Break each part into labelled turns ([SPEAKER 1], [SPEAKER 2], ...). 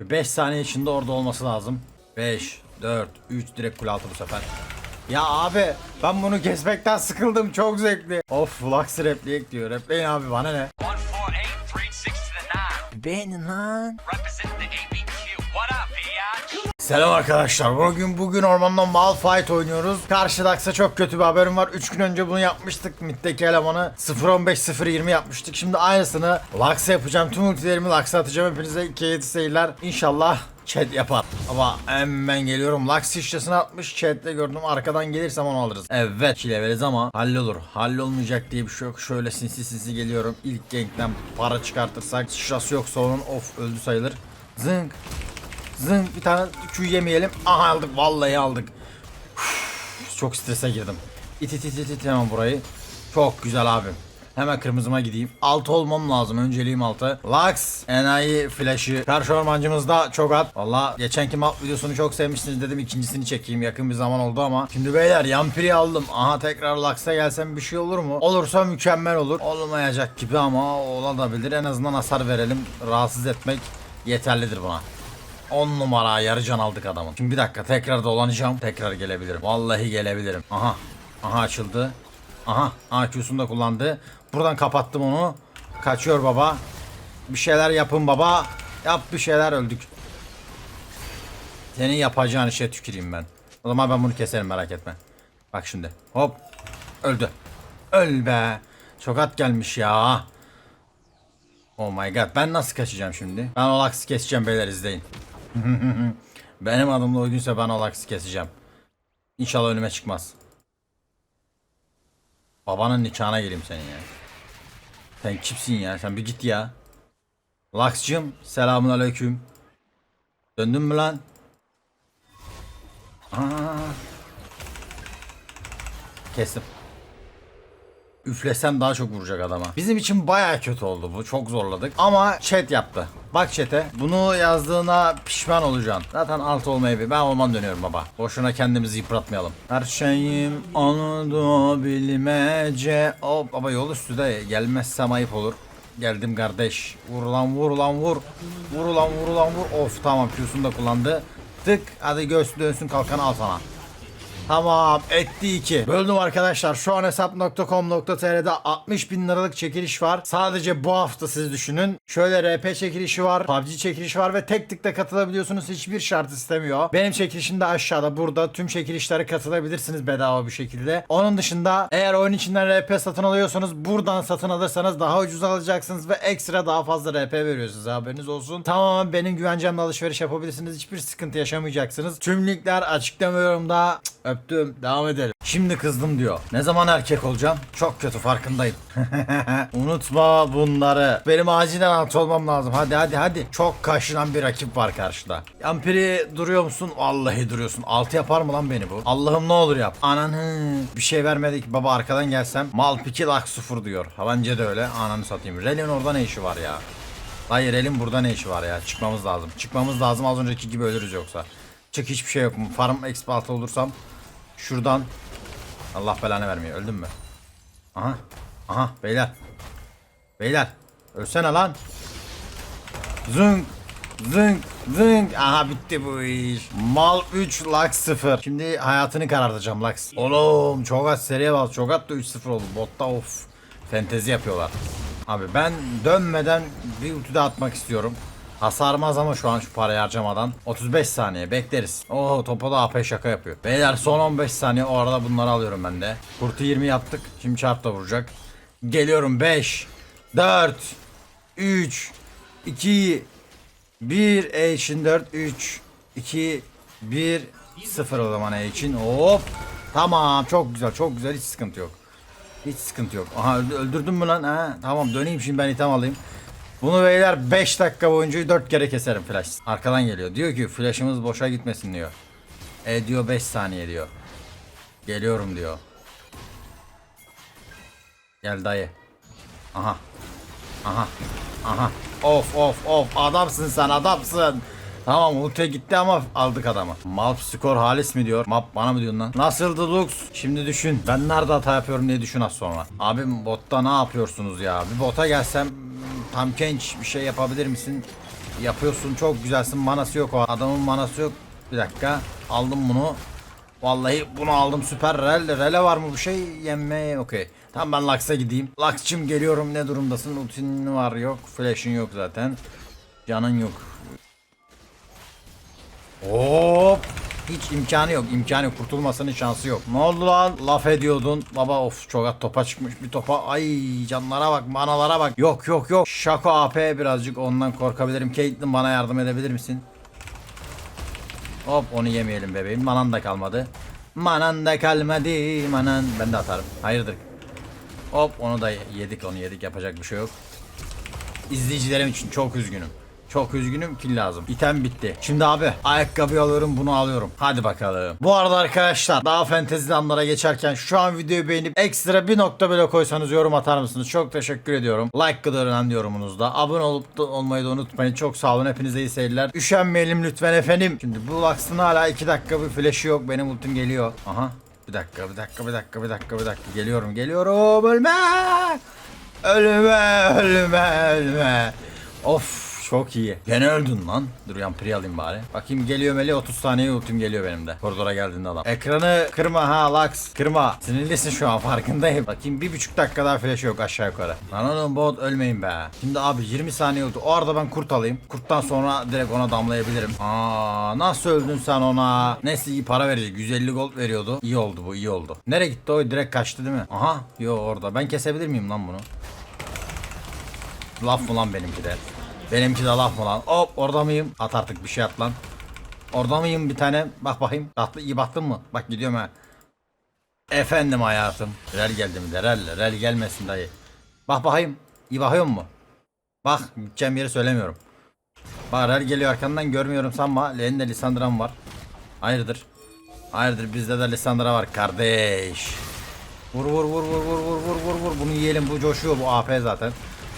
[SPEAKER 1] 5 saniye içinde orada olması lazım. 5, 4, 3 direkt kule altı bu sefer. Ya abi ben bunu kesmekten sıkıldım çok zevkli. Of Lux repleyek diyor. Repleyin abi bana ne?
[SPEAKER 2] 148, 36 to the 9.
[SPEAKER 1] Beğenin lan. Selam arkadaşlar. Bugün bugün ormanda Malphite oynuyoruz. Karşıdaksa çok kötü bir haberim var. 3 gün önce bunu yapmıştık. Mid'deki elemanı 0.15-0.20 yapmıştık. Şimdi aynısını Lux'a yapacağım. Tüm ultilerimi Lux'a atacağım. Hepinize keyifli seyirler. İnşallah chat yapar. Ama hemen geliyorum. Lux şişesini atmış. Chat'te gördüm. Arkadan gelirsem onu alırız. Evet. 2 leveliz ama hallolur. Hallolmayacak diye bir şey yok. Şöyle sinsi sinsi geliyorum. İlk gankten para çıkartırsak. Şurası yoksa onun of öldü sayılır. Zınk. Zın bir tane Q yemeyelim. Aha aldık vallahi aldık. Üf, çok strese girdim. İt it it it it hemen burayı. Çok güzel abi. Hemen kırmızıma gideyim. Alt olmam lazım. Önceliğim altı. Lux. Enayi flash'ı. Karşı ormancımızda çok at. Valla geçenki map videosunu çok sevmişsiniz dedim. ikincisini çekeyim. Yakın bir zaman oldu ama. Şimdi beyler Yampiri aldım. Aha tekrar Lux'a gelsem bir şey olur mu? Olursa mükemmel olur. Olmayacak gibi ama olabilir. En azından hasar verelim. Rahatsız etmek yeterlidir buna. 10 numara yarı can aldık adamın. Şimdi bir dakika tekrar dolanacağım. Tekrar gelebilirim. Vallahi gelebilirim. Aha. Aha açıldı. Aha. Aha da kullandı. Buradan kapattım onu. Kaçıyor baba. Bir şeyler yapın baba. Yap bir şeyler öldük. Senin yapacağın işe tüküreyim ben. O zaman ben bunu keserim merak etme. Bak şimdi. Hop. Öldü. Öl be. Çok at gelmiş ya. Oh my god. Ben nasıl kaçacağım şimdi? Ben o Lux'ı keseceğim beyler izleyin. Benim adımla uyduysa ben Lux'ı keseceğim. İnşallah önüme çıkmaz. Babanın nikahına geleyim senin ya. Sen kimsin ya? Sen bir git ya. Lux'cığım selamun aleyküm. Döndün mü lan? Aa. Kestim. Üflesem daha çok vuracak adama. Bizim için baya kötü oldu bu. Çok zorladık. Ama chat yaptı. Bak chat'e. Bunu yazdığına pişman olacaksın. Zaten alt olmayı bir. Ben olman dönüyorum baba. Boşuna kendimizi yıpratmayalım. Her şeyim onu bilmece. Hop baba yol üstü de gelmezsem ayıp olur. Geldim kardeş. Vur lan vur lan vur. Vur lan vur lan vur. Of tamam Q'sunu da kullandı. Tık. Hadi göğsü dönsün kalkanı al sana. Tamam etti 2. Böldüm arkadaşlar. Şu an hesap.com.tr'de 60 bin liralık çekiliş var. Sadece bu hafta siz düşünün. Şöyle RP çekilişi var. PUBG çekilişi var ve tek tıkla katılabiliyorsunuz. Hiçbir şart istemiyor. Benim çekilişim de aşağıda burada. Tüm çekilişlere katılabilirsiniz bedava bir şekilde. Onun dışında eğer oyun içinden RP satın alıyorsanız buradan satın alırsanız daha ucuz alacaksınız ve ekstra daha fazla RP veriyor size haberiniz olsun. Tamamen benim güvencemle alışveriş yapabilirsiniz. Hiçbir sıkıntı yaşamayacaksınız. Tüm linkler açıklama yorumda. Cık, Öptüm. Devam edelim. Şimdi kızdım diyor. Ne zaman erkek olacağım? Çok kötü farkındayım. Unutma bunları. Benim acilen alt olmam lazım. Hadi hadi hadi. Çok kaşınan bir rakip var karşıda. Yampiri duruyor musun? Vallahi duruyorsun. Altı yapar mı lan beni bu? Allah'ım ne olur yap. Ananı. Bir şey vermedik. Baba arkadan gelsem. Mal piki lak sıfır diyor. Havanca da öyle. Ananı satayım. Rel'in orada ne işi var ya? Hayır elin burada ne işi var ya? Çıkmamız lazım. Çıkmamız lazım. Az önceki gibi ölürüz yoksa. Çık hiçbir şey yok mu? Farm exp altı olursam şuradan Allah belanı vermiyor. Öldün mü? Aha. Aha beyler. Beyler. Ölsene lan. Zınk. Zınk. Zınk. Aha bitti bu iş. Mal 3 Lux 0. Şimdi hayatını karartacağım Lux. Oğlum çok az seriye bas. Çok at da 3-0 oldu. Botta of. Fentezi yapıyorlar. Abi ben dönmeden bir ulti de atmak istiyorum. Hasarmaz ama şu an şu parayı harcamadan. 35 saniye bekleriz. Oo topa da AP şaka yapıyor. Beyler son 15 saniye o arada bunları alıyorum ben de. Kurtu 20 yaptık. Şimdi çarp da vuracak. Geliyorum 5 4 3 2 1 E için 4 3 2 1 0 o zaman E için. Hop. Tamam çok güzel çok güzel hiç sıkıntı yok. Hiç sıkıntı yok. Aha öldü- öldürdün mü lan? Ha, tamam döneyim şimdi ben item alayım. Bunu beyler 5 dakika boyunca 4 kere keserim flash. Arkadan geliyor. Diyor ki flash'ımız boşa gitmesin diyor. E diyor 5 saniye diyor. Geliyorum diyor. Gel dayı. Aha. Aha. Aha. Of of of adamsın sen adamsın. Tamam ulti gitti ama aldık adamı. Malp skor halis mi diyor? Map bana mı diyorsun lan? Nasıldı Lux? Şimdi düşün. Ben nerede hata yapıyorum diye düşün az sonra. Abim botta ne yapıyorsunuz ya? Bir bota gelsem tam genç bir şey yapabilir misin? Yapıyorsun çok güzelsin. Manası yok o adamın manası yok. Bir dakika aldım bunu. Vallahi bunu aldım süper rel. Rele var mı bu şey? Yemme okey. Tamam ben Lux'a gideyim. Lux'cım geliyorum ne durumdasın? Ultin var yok. Flash'ın yok zaten. Canın yok. Hop. Hiç imkanı yok. imkanı yok. Kurtulmasının şansı yok. Ne oldu lan? Laf ediyordun. Baba of çok at topa çıkmış bir topa. Ay canlara bak, manalara bak. Yok yok yok. Şako AP birazcık ondan korkabilirim. Caitlyn bana yardım edebilir misin? Hop onu yemeyelim bebeğim. Manan da kalmadı. Manan da kalmadı. Manan. Ben de atarım. Hayırdır? Hop onu da yedik onu yedik. Yapacak bir şey yok. İzleyicilerim için çok üzgünüm. Çok üzgünüm kill lazım. İtem bitti. Şimdi abi ayakkabı alıyorum bunu alıyorum. Hadi bakalım. Bu arada arkadaşlar daha fantezi anlara geçerken şu an videoyu beğenip ekstra bir nokta bile koysanız yorum atar mısınız? Çok teşekkür ediyorum. Like kadar önemli yorumunuzda. Abone olup da olmayı da unutmayın. Çok sağ olun. Hepinize iyi seyirler. Üşenmeyelim lütfen efendim. Şimdi bu Lux'ın hala 2 dakika bir flash'ı yok. Benim ultim geliyor. Aha. Bir dakika, bir dakika, bir dakika, bir dakika, bir dakika. Geliyorum, geliyorum. Ölme! Ölme, ölme, ölme. Of çok iyi. Gene öldün lan. Dur yan pri alayım bari. Bakayım geliyor Meli 30 saniye ultim geliyor benim de. Koridora geldiğinde adam. Ekranı kırma ha Lux. Kırma. Sinirlisin şu an farkındayım. Bakayım bir buçuk dakika daha flash yok aşağı yukarı. Lan oğlum bot ölmeyin be. Şimdi abi 20 saniye oldu. O arada ben kurt alayım. Kurttan sonra direkt ona damlayabilirim. Aa nasıl öldün sen ona? Neyse iyi para verecek. 150 gold veriyordu. İyi oldu bu iyi oldu. Nereye gitti o? Direkt kaçtı değil mi? Aha. Yo orada. Ben kesebilir miyim lan bunu? Laf mı lan benimki de? Benimki de laf mı lan? Hop orada mıyım? At artık bir şey at lan. Orada mıyım bir tane? Bak bakayım. Tatlı iyi baktın mı? Bak gidiyorum ha. Efendim hayatım. Rel geldi mi de rel. Rel gelmesin dayı. Bak bakayım. İyi bakıyor mu? Bak gideceğim yeri söylemiyorum. Bak rel geliyor arkandan görmüyorum sanma. Leğende Lisandram var. Hayırdır? Hayırdır bizde de Lisandra var kardeş. Vur vur vur vur vur vur vur vur vur. Bunu yiyelim bu coşuyor bu AP zaten.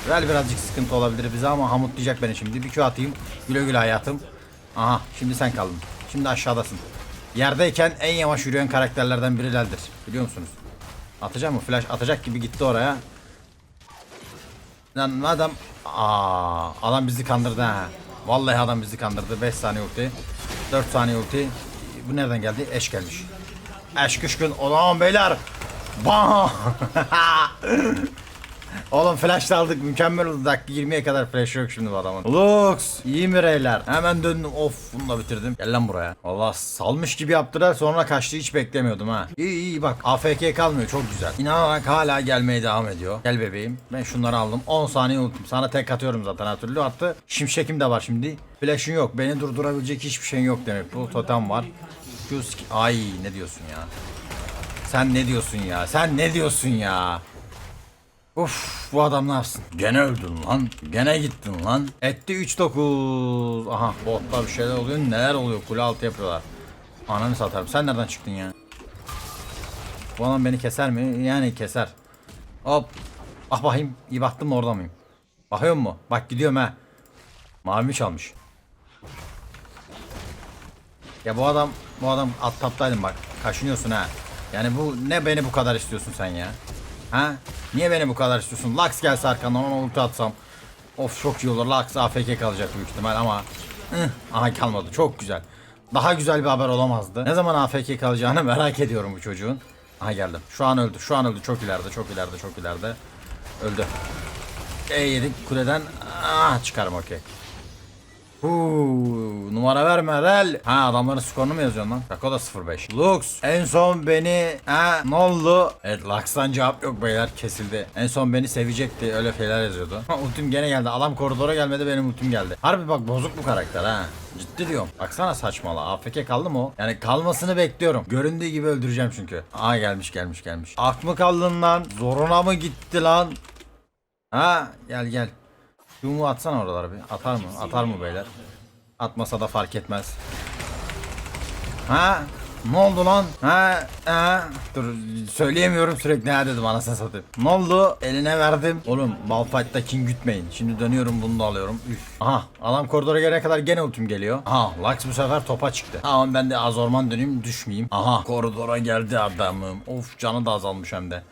[SPEAKER 1] Rel birazcık sıkıntı olabilir bize ama hamutlayacak beni şimdi. Bir Q atayım. Güle güle hayatım. Aha şimdi sen kaldın. Şimdi aşağıdasın. Yerdeyken en yavaş yürüyen karakterlerden biri Rel'dir. Biliyor musunuz? Atacak mı? Flash atacak gibi gitti oraya. Lan adam... Aa, adam bizi kandırdı ha. Vallahi adam bizi kandırdı. 5 saniye ulti. 4 saniye ulti. Bu nereden geldi? Eş gelmiş. Eş kışkın. Ulan beyler. Bam! Oğlum flash da aldık mükemmel oldu dakika 20'ye kadar flash yok şimdi bu adamın. Lux iyi mi reyler? Hemen döndüm of bunu da bitirdim. Gel lan buraya. Valla salmış gibi yaptılar sonra kaçtı hiç beklemiyordum ha. İyi iyi bak AFK kalmıyor çok güzel. İnanarak hala gelmeye devam ediyor. Gel bebeğim ben şunları aldım 10 saniye unuttum. Sana tek atıyorum zaten her türlü attı. Şimşekim de var şimdi. Flash'ın yok beni durdurabilecek hiçbir şeyin yok demek. Bu totem var. Ay ne diyorsun ya? Sen ne diyorsun ya? Sen ne diyorsun ya? Uf bu adam ne yapsın? Gene öldün lan. Gene gittin lan. Etti 3-9. Aha botta bir şeyler oluyor. Neler oluyor? Kule altı yapıyorlar. Ananı satarım. Sen nereden çıktın ya? Bu adam beni keser mi? Yani keser. Hop. Ah bakayım. İyi baktım mı orada mıyım? Bakıyor mu? Bak gidiyorum ha. Mavimi çalmış. Ya bu adam bu adam at taptaydın bak. Kaşınıyorsun ha. Yani bu ne beni bu kadar istiyorsun sen ya? Ha? Niye beni bu kadar istiyorsun? Lux gelse arkandan ona ulti atsam. Of çok iyi olur. Lux AFK kalacak büyük ihtimal ama ıh, aha kalmadı. Çok güzel. Daha güzel bir haber olamazdı. Ne zaman AFK kalacağını merak ediyorum bu çocuğun. Aha geldim. Şu an öldü. Şu an öldü. Çok ileride, çok ileride, çok ileride. Öldü. E yedik kuleden. Ah çıkarım okey. Huu, numara verme rel. Ha adamların skorunu mu yazıyorsun lan? Bak o da 05. Lux en son beni ha ne oldu? Evet Lux'tan cevap yok beyler kesildi. En son beni sevecekti öyle şeyler yazıyordu. Ha, ultim gene geldi. Adam koridora gelmedi benim ultim geldi. Harbi bak bozuk bu karakter ha. Ciddi diyorum. Baksana saçmala. AFK kaldı mı o? Yani kalmasını bekliyorum. Göründüğü gibi öldüreceğim çünkü. Aa gelmiş gelmiş gelmiş. Ak mı kaldın lan? Zoruna mı gitti lan? Ha gel gel. Yumu atsana oralara bir. Atar mı? Atar mı beyler? Atmasa da fark etmez. Ha? Ne oldu lan? Ha? Ha? Dur söyleyemiyorum sürekli ha dedim anasını satayım. Ne oldu? Eline verdim. Oğlum Malphite'da king gütmeyin. Şimdi dönüyorum bunu da alıyorum. Üf. Aha adam koridora gelene kadar gene ultim geliyor. Aha Lux bu sefer topa çıktı. Tamam ben de az orman döneyim düşmeyeyim. Aha koridora geldi adamım. Of canı da azalmış hem de.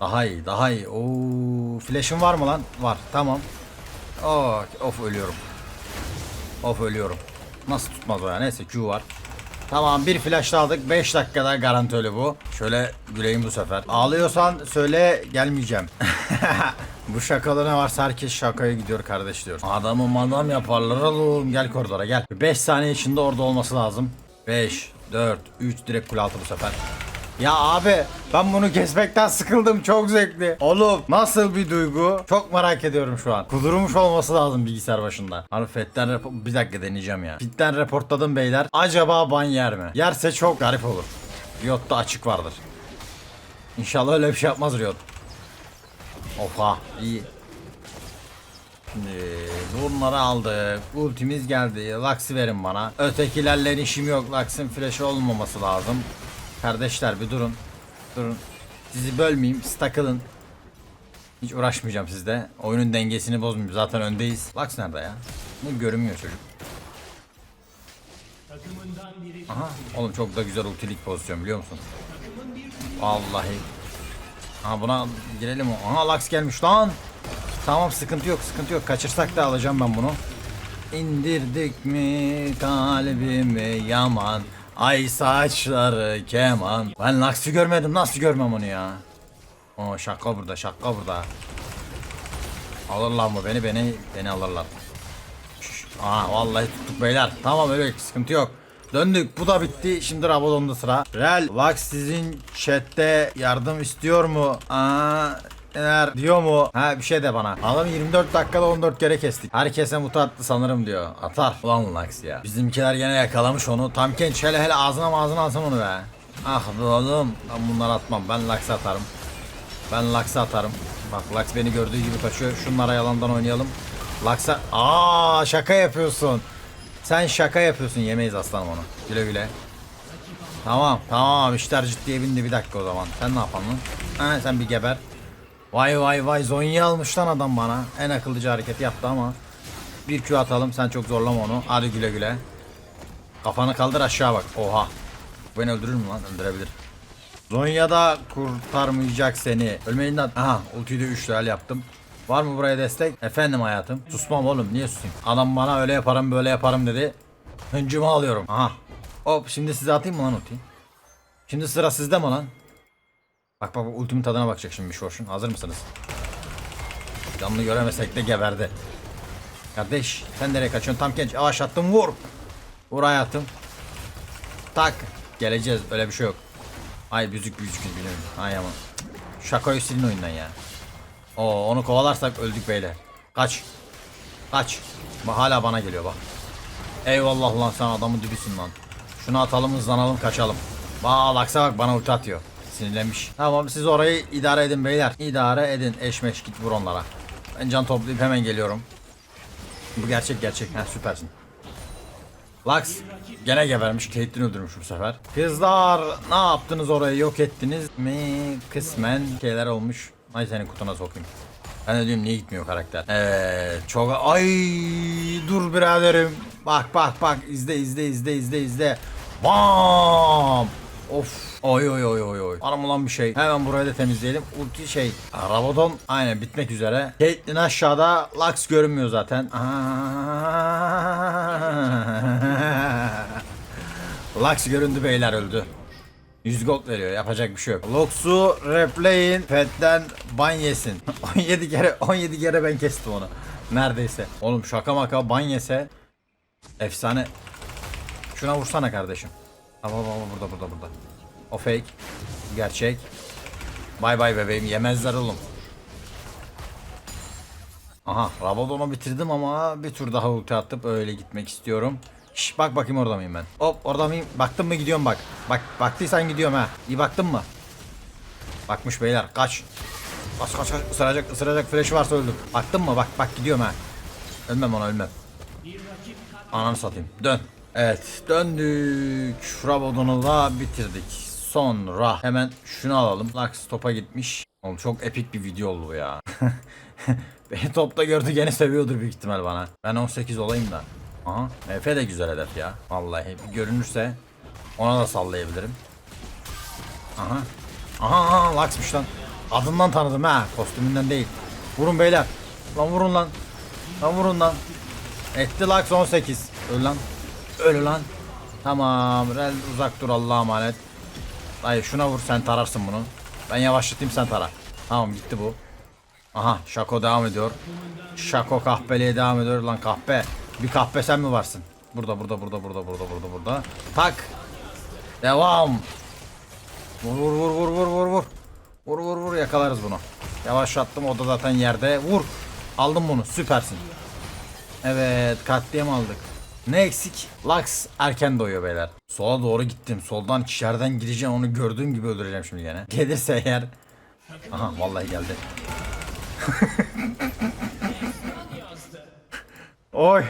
[SPEAKER 1] Daha iyi daha iyi. Oo, flash'ın var mı lan? Var tamam. Oh, of ölüyorum. Of ölüyorum. Nasıl tutmaz o ya? Neyse Q var. Tamam bir flash da aldık. 5 dakikada garanti ölü bu. Şöyle güleyim bu sefer. Ağlıyorsan söyle gelmeyeceğim. bu şakalı ne varsa herkes şakaya gidiyor kardeş diyor. Adamı madam yaparlar oğlum. Gel koridora gel. 5 saniye içinde orada olması lazım. 5, 4, 3 direkt kule altı bu sefer. Ya abi ben bunu kesmekten sıkıldım çok zevkli. Oğlum nasıl bir duygu? Çok merak ediyorum şu an. Kudurmuş olması lazım bilgisayar başında. Hani rapor... Bir dakika deneyeceğim ya. Fit'ten reportladım beyler. Acaba ban yer mi? Yerse çok garip olur. Riot'ta açık vardır. İnşallah öyle bir şey yapmaz Riot. Oha iyi. Şimdi bunları aldık. Ultimiz geldi. Lux'ı verin bana. Ötekilerle işim yok. Lux'ın flash'ı olmaması lazım. Kardeşler bir durun. Durun. Sizi bölmeyeyim. Siz takılın. Hiç uğraşmayacağım sizde. Oyunun dengesini bozmayayım. Zaten öndeyiz. Lux nerede ya? Bu görünmüyor çocuk. Aha. Oğlum çok da güzel ultilik pozisyon biliyor musun? Vallahi. Ha buna girelim. Aha Lux gelmiş lan. Tamam sıkıntı yok sıkıntı yok. Kaçırsak da alacağım ben bunu. İndirdik mi kalbimi yaman. Ay saçları keman. Ben Lux'ı görmedim nasıl görmem onu ya. O şaka burada şaka burada. Alırlar mı beni beni beni alırlar. Şş, Aa vallahi tuttuk beyler. Tamam öyle sıkıntı yok. Döndük bu da bitti. Şimdi Rabadon'da sıra. Real Vax sizin chatte yardım istiyor mu? Aa Eğer diyor mu? Ha bir şey de bana. Adam 24 dakikada 14 kere kestik. Herkese muta attı sanırım diyor. Atar. Ulan Lux ya. Bizimkiler yine yakalamış onu. Tam genç hele hele ağzına ağzına alsın onu be. Ah oğlum. Ben bunları atmam. Ben Lux'ı atarım. Ben Lux'ı atarım. Bak Lux beni gördüğü gibi kaçıyor. Şunlara yalandan oynayalım. Lux'a... Aa şaka yapıyorsun. Sen şaka yapıyorsun. Yemeyiz aslanım onu. Güle güle. Tamam tamam işler ciddiye bindi bir dakika o zaman. Sen ne yapan lan? Ha, sen bir geber. Vay vay vay Zonya almış lan adam bana. En akıllıca hareketi yaptı ama. Bir Q atalım sen çok zorlama onu. Hadi güle güle. Kafanı kaldır aşağı bak. Oha. Bu Beni öldürür mü lan? Öldürebilir. Zonya da kurtarmayacak seni. Ölmeyin lan. Aha ultiyi de 3 level yaptım. Var mı buraya destek? Efendim hayatım. Susmam oğlum niye susayım? Adam bana öyle yaparım böyle yaparım dedi. Hıncımı alıyorum. Aha. Hop şimdi size atayım mı lan ultiyi? Şimdi sıra sizde mi lan? Bak bak ultimin tadına bakacak şimdi şorşun. Hazır mısınız? Canlı göremesek de geberdi. Kardeş sen nereye kaçıyorsun? Tam genç. Yavaş attım vur. Vur hayatım. Tak. Geleceğiz öyle bir şey yok. Ay büzük büzük biliyorum. Ay ama. Şakayı silin oyundan ya. Oo onu kovalarsak öldük beyler. Kaç. Kaç. Bak hala bana geliyor bak. Eyvallah lan sen adamın dibisin lan. Şunu atalım hızlanalım kaçalım. Bak Laksa bak bana ulti atıyor. Sinirlenmiş. Tamam siz orayı idare edin beyler. İdare edin. Eşmeş git vur onlara. Ben can toplayıp hemen geliyorum. Bu gerçek gerçek. Ha süpersin. Lux gene gebermiş. Caitlyn öldürmüş bu sefer. Kızlar ne yaptınız orayı yok ettiniz mi? Kısmen şeyler olmuş. Ay senin kutuna sokayım. Ben de diyorum niye gitmiyor karakter. Evet çok ay dur biraderim. Bak bak bak izle izle izle izle izle. Bam. Of. Oy oy oy oy oy. Anam olan bir şey. Hemen burayı da temizleyelim. Ulti şey. Rabadon aynen bitmek üzere. Caitlyn aşağıda. Lux görünmüyor zaten. Lux göründü beyler öldü. 100 gold veriyor yapacak bir şey yok. Lux'u replay'in Fed'den ban yesin. 17 kere 17 kere ben kestim onu. Neredeyse. Oğlum şaka maka ban yese efsane. Şuna vursana kardeşim. Baba baba burada burada burada. O fake. Gerçek. Bay bay bebeğim yemezler oğlum. Aha Rabadon'u bitirdim ama bir tur daha ulti atıp öyle gitmek istiyorum. Şş, bak bakayım orada mıyım ben? Hop orada mıyım? Baktın mı gidiyorum bak. Bak baktıysan gidiyorum ha. İyi baktın mı? Bakmış beyler kaç. Kaç kaç kaç ısıracak ısıracak flash varsa öldüm. Baktın mı? Bak bak gidiyorum ha. Ölmem ona ölmem. Ananı satayım. Dön. Evet döndük. Rabadon'u da bitirdik. Sonra hemen şunu alalım. Lux topa gitmiş. Oğlum çok epik bir video oldu bu ya. Beni topta gördü gene seviyordur büyük ihtimal bana. Ben 18 olayım da. Aha. Efe de güzel hedef ya. Vallahi bir görünürse ona da sallayabilirim. Aha. Aha aha Lux'mış lan. Adından tanıdım ha. Kostümünden değil. Vurun beyler. Lan vurun lan. Lan vurun lan. Etti Lux 18. Öl lan. Öl lan. Tamam. Rel uzak dur Allah'a emanet. Dayı şuna vur sen tararsın bunu. Ben yavaşlatayım sen tara. Tamam gitti bu. Aha Şako devam ediyor. Şako kahpeliğe devam ediyor lan kahpe. Bir kahpe sen mi varsın? Burada burada burada burada burada burada burada. Tak. Devam. Vur vur vur vur vur vur vur. Vur vur vur yakalarız bunu. Yavaşlattım o da zaten yerde. Vur. Aldım bunu süpersin. Evet katliam aldık. Ne eksik? Lux erken doyuyor beyler. Sola doğru gittim. Soldan içeriden gireceğim onu gördüğüm gibi öldüreceğim şimdi gene. Gelirse eğer. Aha vallahi geldi. Oy.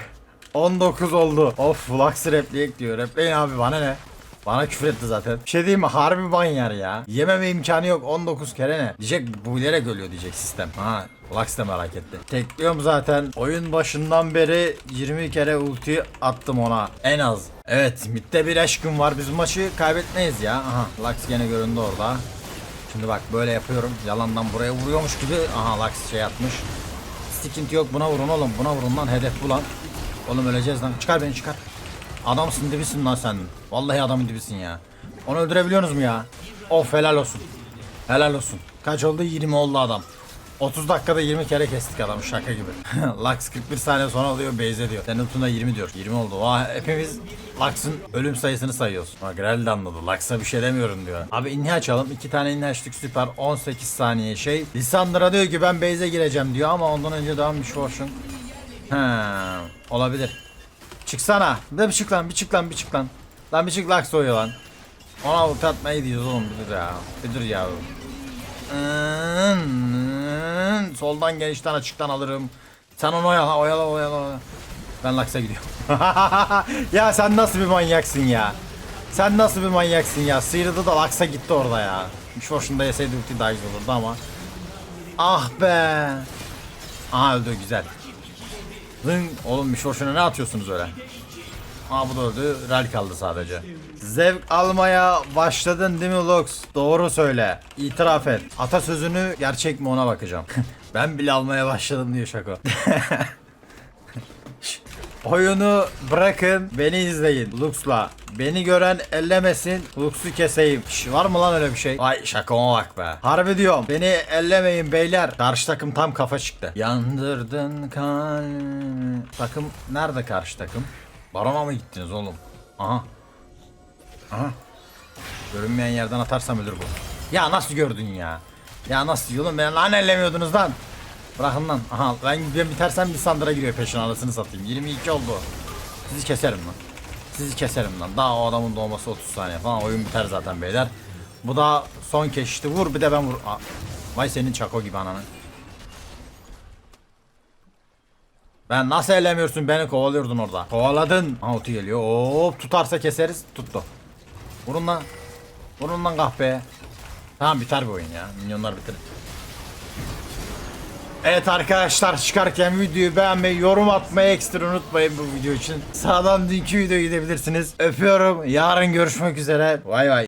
[SPEAKER 1] 19 oldu. Of Lux repliyek diyor. Repleyin abi bana ne? Bana küfür etti zaten. Bir şey diyeyim mi? Harbi ban yer ya. Yememe imkanı yok. 19 kere ne? Diyecek bu bilerek ölüyor diyecek sistem. Ha Lux da merak etti. Tekliyorum zaten. Oyun başından beri 20 kere ulti attım ona. En az. Evet midde bir aşkım var. Biz maçı kaybetmeyiz ya. Aha Lux gene göründü orada. Şimdi bak böyle yapıyorum. Yalandan buraya vuruyormuş gibi. Aha Lux şey atmış. Sıkıntı yok buna vurun oğlum. Buna vurun lan hedef bu lan. Oğlum öleceğiz lan. Çıkar beni çıkar. Adamsın dibisin lan sen. Vallahi adamın dibisin ya. Onu öldürebiliyorsunuz mu ya? Of helal olsun. Helal olsun. Kaç oldu? 20 oldu adam. 30 dakikada 20 kere kestik adamı şaka gibi. Lux 41 saniye sonra oluyor Beyze diyor. Senin ultunda 20 diyor. 20 oldu. Vay hepimiz Lux'ın ölüm sayısını sayıyoruz. Rel de anladı. Lux'a bir şey demiyorum diyor. Abi inni açalım. 2 tane inni açtık süper. 18 saniye şey. Lissandra diyor ki ben Beyze gireceğim diyor ama ondan önce bir fortune. He, olabilir. Çıksana. Bir de bir çık lan, bir çık lan, bir çık lan. Lan bir çık Lux oyuyor lan. Ona ulti atmayı diyoruz oğlum bir dur ya. Bir dur ya. Soldan genişten açıktan alırım. Sen onu oyala, oyala, oyala. oyala. Ben Lux'a gidiyorum. ya sen nasıl bir manyaksın ya? Sen nasıl bir manyaksın ya? Sıyrıldı da Lux'a gitti orada ya. Hiç hoşunda yeseydi ulti daha güzel olurdu ama. Ah be. Aha öldü güzel. Oğlum Mişorşun'a ne atıyorsunuz öyle? Aa bu da öldü. Rel kaldı sadece. Zevk almaya başladın değil mi Lux? Doğru söyle. İtiraf et. Atasözünü gerçek mi ona bakacağım. ben bile almaya başladım diyor Şako. Oyunu bırakın beni izleyin Lux'la. Beni gören ellemesin Lux'u keseyim. Şş, var mı lan öyle bir şey? Ay şakama bak be. Harbi diyorum. Beni ellemeyin beyler. Karşı takım tam kafa çıktı. Yandırdın kalbimi. Takım nerede karşı takım? Barona mı gittiniz oğlum? Aha. Aha. Görünmeyen yerden atarsam ölür bu. Ya nasıl gördün ya? Ya nasıl oğlum ben lan ellemiyordunuz lan. Bırakın lan. Aha ben, ben bitersem bir sandıra giriyor peşin anasını satayım. 22 oldu. Sizi keserim lan. Sizi keserim lan. Daha o adamın doğması 30 saniye falan. Oyun biter zaten beyler. Bu da son keşişti. Vur bir de ben vur. Aa, Vay senin çako gibi ananı. Ben nasıl elemiyorsun beni kovalıyordun orada. Kovaladın. Otu geliyor. Hop tutarsa keseriz. Tuttu. Vurun lan. Vurun lan kahpeye. Tamam biter bu oyun ya. Milyonlar bitirir. Evet arkadaşlar çıkarken videoyu beğenmeyi, yorum atmayı ekstra unutmayın bu video için. Sağdan dünkü videoyu gidebilirsiniz. Öpüyorum. Yarın görüşmek üzere. Vay vay.